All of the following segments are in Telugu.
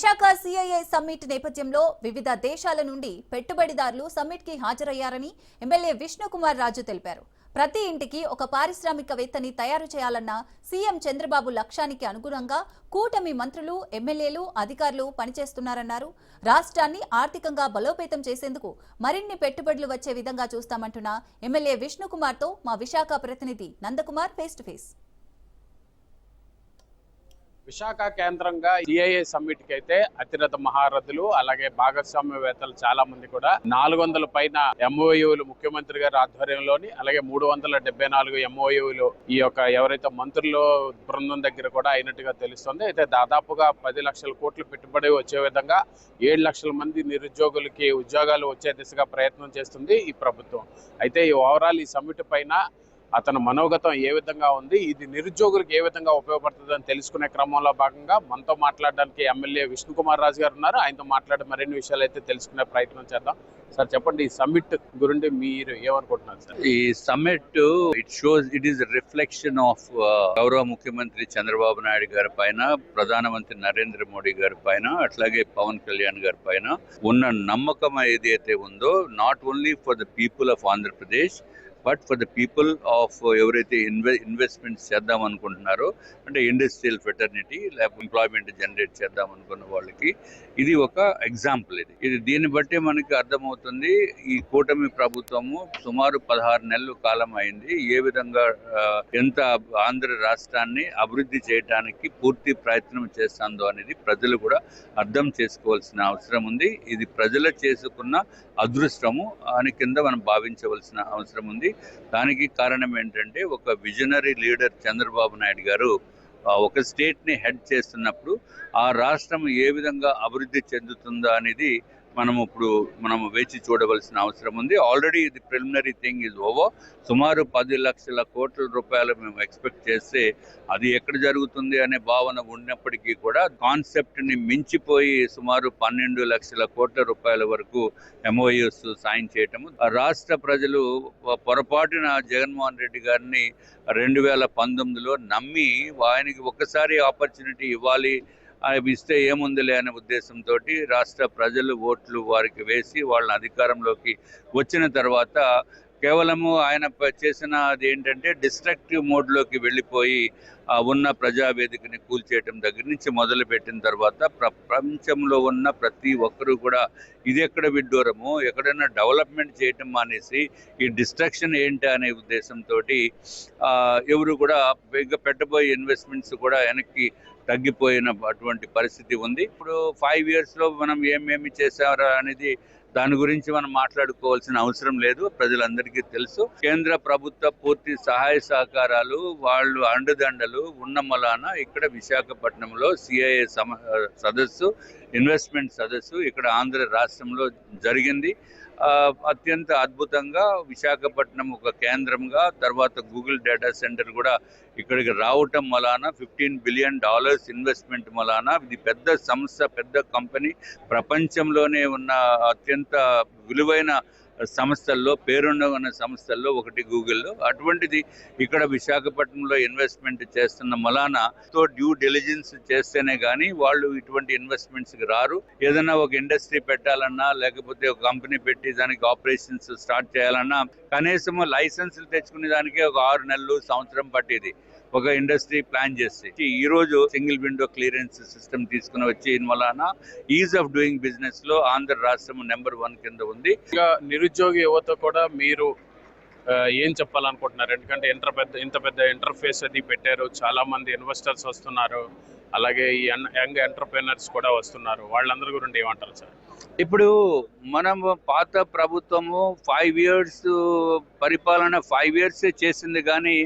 విశాఖ సిఐఐ సమ్మిట్ నేపథ్యంలో వివిధ దేశాల నుండి పెట్టుబడిదారులు సమ్మిట్కి హాజరయ్యారని ఎమ్మెల్యే విష్ణుకుమార్ రాజు తెలిపారు. ప్రతి ఇంటికి ఒక పారిశ్రామికవేత్తని తయారు చేయాలన్న సీఎం చంద్రబాబు లక్ష్యానికి అనుగుణంగా కూటమి మంత్రులు ఎమ్మెల్యేలు అధికారులు పనిచేస్తున్నారన్నారు. రాష్ట్రాన్ని ఆర్థికంగా బలోపేతం చేసేందుకు మరిన్ని పెట్టుబడులు వచ్చే విధంగా చూస్తామంటున్న ఎమ్మెల్యే విష్ణుకుమార్తో మా విశాఖ ప్రతినిధి Nandakumar face to face. Visakha కేంద్రంగా సిఐఏ సమ్మిట్కి అయితే అతిరథ మహారథులు అలాగే భాగస్వామ్యవేత్తలు చాలా మంది కూడా. నాలుగు వందల పైన ఎంఓయూలు ముఖ్యమంత్రి గారి ఆధ్వర్యంలోని అలాగే మూడు వందల డెబ్బై నాలుగు ఎంఓయూలు ఈ యొక్క ఎవరైతే మంత్రులు బృందం దగ్గర కూడా అయినట్టుగా తెలుస్తుంది. అయితే దాదాపుగా పది లక్షల కోట్లు పెట్టుబడి వచ్చే విధంగా ఏడు లక్షల మంది నిరుద్యోగులకి ఉద్యోగాలు వచ్చే దిశగా ప్రయత్నం చేస్తుంది ఈ ప్రభుత్వం. అయితే ఈ ఓవరాల్ ఈ సమ్మిట్ పైన అతని మనోగతం ఏ విధంగా ఉంది ఇది నిరుద్యోగులకు ఏ విధంగా ఉపయోగపడుతుంది అని తెలుసుకునే క్రమంలో భాగంగా మనతో మాట్లాడడానికి ఎమ్మెల్యే విష్ణుకుమార్ రాజు గారు ఉన్నారు. ఆయనతో మాట్లాడే మరిన్ని విషయాలు అయితే తెలుసుకునే ప్రయత్నం చేద్దాం. సార్ చెప్పండి ఈ సమ్మిట్ గురించి మీరు ఏమనుకుంటున్నారు సార్? ఈ summit it shows it is reflection of గౌరవ ముఖ్యమంత్రి చంద్రబాబు నాయుడు గారి పైన ప్రధానమంత్రి నరేంద్ర మోడీ గారి పైన అట్లాగే పవన్ కళ్యాణ్ గారి పైన ఉన్న నమ్మకం ఏదైతే ఉందో not only for the people of Andhra Pradesh but for the people of ఎవరైతే ఇన్వె ఇన్వెస్ట్మెంట్స్ చేద్దాం అనుకుంటున్నారో అంటే ఇండస్ట్రియల్ ఫెటర్నిటీ లేకపోతే ఎంప్లాయ్మెంట్ జనరేట్ చేద్దాం అనుకున్న వాళ్ళకి ఇది ఒక ఎగ్జాంపుల్ ఇది. ఇది దీన్ని బట్టి మనకి అర్థమవుతుంది ఈ కూటమి ప్రభుత్వము సుమారు పదహారు నెలలు కాలం అయింది ఏ విధంగా ఎంత ఆంధ్ర రాష్ట్రాన్ని అభివృద్ధి చేయడానికి పూర్తి ప్రయత్నం చేస్తుందో అనేది ప్రజలు కూడా అర్థం చేసుకోవాల్సిన అవసరం ఉంది. ఇది ప్రజలు చేసుకున్న అదృష్టము అని కింద మనం భావించవలసిన అవసరం ఉంది. దానికి కారణం ఏంటంటే ఒక విజనరీ లీడర్ చంద్రబాబు నాయుడు గారు ఒక స్టేట్ని హెడ్ చేస్తున్నప్పుడు ఆ రాష్ట్రం ఏ విధంగా అభివృద్ధి చెందుతుందా అనేది మనం ఇప్పుడు మనం వేచి చూడవలసిన అవసరం ఉంది. ఆల్రెడీ ఇది ప్రిలిమినరీ థింగ్ ఇస్ ఓవర్ సుమారు పది లక్షల కోట్ల రూపాయలు మేము ఎక్స్పెక్ట్ చేస్తే అది ఎక్కడ జరుగుతుంది అనే భావన ఉన్నప్పటికీ కూడా కాన్సెప్ట్ని మించిపోయి సుమారు పన్నెండు లక్షల కోట్ల రూపాయల వరకు ఎంఓయూస్ సైన్ చేయటము. ఆ రాష్ట్ర ప్రజలు పొరపాటున జగన్మోహన్ రెడ్డి గారిని రెండు వేల పంతొమ్మిదిలో నమ్మి ఆయనకి ఒకసారి ఆపర్చునిటీ ఇవ్వాలి అవి ఇస్తే ఏముందిలే అనే ఉద్దేశంతో రాష్ట్ర ప్రజలు ఓట్లు వారికి వేసి వాళ్ళని అధికారంలోకి వచ్చిన తర్వాత కేవలము ఆయన చేసిన అది ఏంటంటే డిస్ట్రక్టివ్ మోడ్లోకి వెళ్ళిపోయి ఉన్న ప్రజావేదికని కూల్చేయటం దగ్గర నుంచి మొదలు పెట్టిన తర్వాత ప్రపంచంలో ఉన్న ప్రతి ఒక్కరూ కూడా ఇది ఎక్కడ విడ్డూరము ఎక్కడైనా డెవలప్మెంట్ చేయటం మానేసి ఈ డిస్ట్రక్షన్ ఏంటి అనే ఉద్దేశంతో ఎవరు కూడా ఇంకా పెట్టబోయే ఇన్వెస్ట్మెంట్స్ కూడా వెనక్కి తగ్గిపోయిన అటువంటి పరిస్థితి ఉంది. ఇప్పుడు ఫైవ్ ఇయర్స్లో మనం ఏమేమి చేశారా అనేది దాని గురించి మనం మాట్లాడుకోవాల్సిన అవసరం లేదు ప్రజలందరికీ తెలుసు. కేంద్ర ప్రభుత్వ పూర్తి సహాయ సహకారాలు వాళ్ళు అండదండలు ఉన్న మలాన ఇక్కడ విశాఖపట్నంలో సిఐఏ సమ సదస్సు ఇన్వెస్ట్మెంట్ సదస్సు ఇక్కడ ఆంధ్ర రాష్ట్రంలో జరిగింది. అత్యంత అద్భుతంగా విశాఖపట్నం ఒక కేంద్రంగా తర్వాత గూగుల్ డేటా సెంటర్ కూడా ఇక్కడికి రావటం వలన ఫిఫ్టీన్ బిలియన్ డాలర్స్ ఇన్వెస్ట్మెంట్ వలన ఇది పెద్ద సంస్థ పెద్ద కంపెనీ ప్రపంచంలోనే ఉన్న అత్యంత విలువైన సంస్థల్లో పేరున్న ఉన్న సంస్థల్లో ఒకటి గూగుల్లో. అటువంటిది ఇక్కడ విశాఖపట్నంలో ఇన్వెస్ట్మెంట్ చేస్తున్న మలానా తో డ్యూ డెలిజెన్స్ చేస్తేనే కానీ వాళ్ళు ఇటువంటి ఇన్వెస్ట్మెంట్స్కి రారు. ఏదైనా ఒక ఇండస్ట్రీ పెట్టాలన్నా లేకపోతే ఒక కంపెనీ పెట్టి దానికి ఆపరేషన్స్ స్టార్ట్ చేయాలన్నా కనీసం లైసెన్సులు తెచ్చుకునే దానికే ఒక ఆరు నెలలు సంవత్సరం పట్టేది. ఒక ఇండస్ట్రీ ప్లాన్ చేసి ఈ రోజు సింగిల్ విండో క్లియరెన్స్ సిస్టమ్ తీసుకుని వచ్చి వలన ఈజ్ ఆఫ్ డూయింగ్ బిజినెస్లో ఆంధ్ర రాష్ట్రం నెంబర్ వన్ కింద ఉంది. ఇంకా నిరుద్యోగి యువత కూడా మీరు ఏం చెప్పాలనుకుంటున్నారు? ఎందుకంటే ఇంత పెద్ద ఇంత పెద్ద ఇంటర్ఫేస్ అది పెట్టారు. చాలా మంది ఇన్వెస్టర్స్ వస్తున్నారు. అలాగే ఈ యంగ్ ఎంటర్ప్రినర్స్ కూడా వస్తున్నారు. వాళ్ళందరి గురించి ఏమంటారు సార్? ఇప్పుడు మనం పాత ప్రభుత్వము ఫైవ్ ఇయర్స్ పరిపాలన ఫైవ్ ఇయర్స్ చేసింది కానీ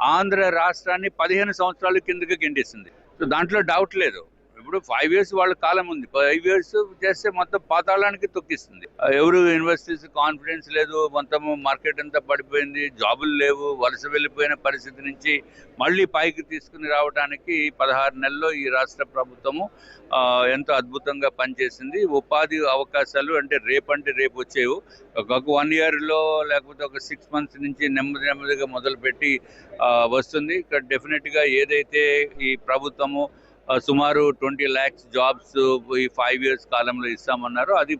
ఆంధ్ర రాష్ట్రాన్ని పదిహేను సంవత్సరాల కిందకి గెండేసింది సో దాంట్లో డౌట్ లేదు. ఇప్పుడు ఫైవ్ ఇయర్స్ వాళ్ళ కాలం ఉంది. ఫైవ్ ఇయర్స్ చేస్తే మొత్తం పాతాళానికి తొక్కిస్తుంది. ఎవరు ఇన్వెస్టర్స్ కాన్ఫిడెన్స్ లేదు మొత్తం మార్కెట్ అంతా పడిపోయింది జాబులు లేవు వలస వెళ్ళిపోయిన పరిస్థితి నుంచి మళ్ళీ పైకి తీసుకుని రావడానికి పదహారు నెలల్లో ఈ రాష్ట్ర ప్రభుత్వము ఎంతో అద్భుతంగా పనిచేసింది. ఉపాధి అవకాశాలు అంటే రేపంటే రేపు వచ్చేవి. ఒక వన్ ఇయర్లో లేకపోతే ఒక సిక్స్ మంత్స్ నుంచి నెమ్మది నెమ్మదిగా మొదలుపెట్టి వస్తుంది. ఇక్కడ డెఫినెట్గా ఏదైతే ఈ ప్రభుత్వము సుమారు ట్వంటీ ల్యాక్స్ జాబ్స్ ఈ ఫైవ్ ఇయర్స్ కాలంలో ఇస్తామన్నారు. అది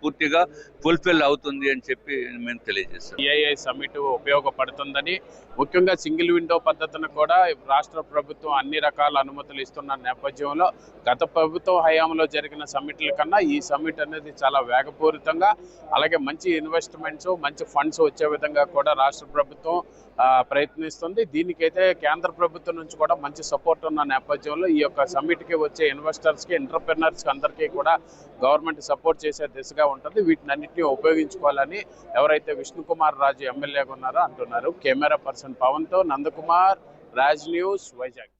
పూర్తిగా ఫుల్ఫిల్ అవుతుంది అని చెప్పి మేము తెలియజేస్తాం సిఐఐ సమ్మిట్ ఉపయోగపడుతుందని ముఖ్యంగా సింగిల్ విండో పద్ధతిని కూడా రాష్ట్ర ప్రభుత్వం అన్ని రకాల అనుమతులు ఇస్తున్న నేపథ్యంలో గత ప్రభుత్వం హయాంలో జరిగిన సమ్మిట్ల కన్నా ఈ సమ్మిట్ అనేది చాలా వేగపూరితంగా అలాగే మంచి ఇన్వెస్ట్మెంట్స్ మంచి ఫండ్స్ వచ్చే విధంగా కూడా రాష్ట్ర ప్రభుత్వం ప్రయత్నిస్తుంది. దీనికైతే కేంద్ర ప్రభుత్వం నుంచి కూడా మంచి సపోర్ట్ ఉన్న నేపథ్యంలో ఈ యొక్క సమ్మిట్కి వచ్చే ఇన్వెస్టర్స్కి ఎంటర్ప్రినర్స్కి అందరికీ కూడా గవర్నమెంట్ సపోర్ట్ చేసే దిశగా ఉంటుంది. వీటిని అన్నింటినీ ఉపయోగించుకోవాలని ఎవరైతే విష్ణుకుమార్ రాజు ఎమ్మెల్యేగా ఉన్నారో అంటున్నారు. కెమెరా పర్సన్ పవన్తో నందకుమార్ రాజ్ న్యూస్ వైజాగ్.